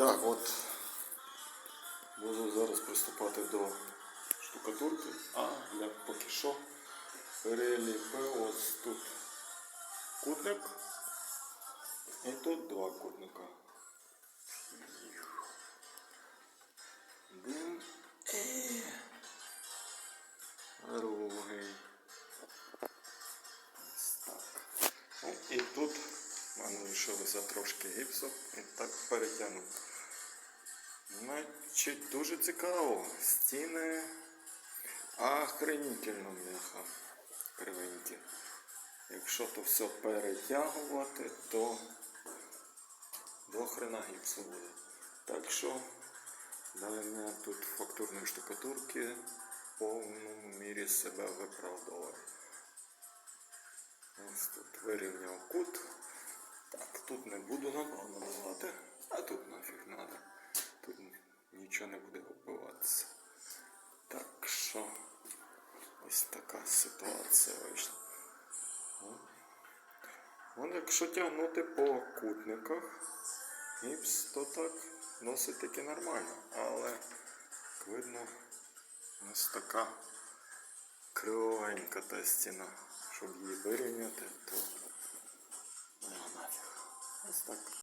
Так, от буду зараз приступати до штукатурки, а я поки що переліпив ось тут кутник і тут два кутника. Бум. І другий. Ну, і тут в мене лишилося трошки гіпсу і так перетягнув. Значить, дуже цікаво. Стіни охренительно м'яха. Кривенькі. Якщо то все перетягувати, то до хрена гіпсу буде. Так що далі мене тут фактурної штукатурки в повному мірі себе виправдовує. Ось тут вирівняв кут. Так, тут не буду напевно називати, а тут нафіг надо. Що ось така ситуація вийшла. От якщо тягнути по кутниках, гіпс, то так досить таки нормально. Але як видно, ось така кривенька та стіна. Щоб її вирівняти, то ну, нафіг. Ось так.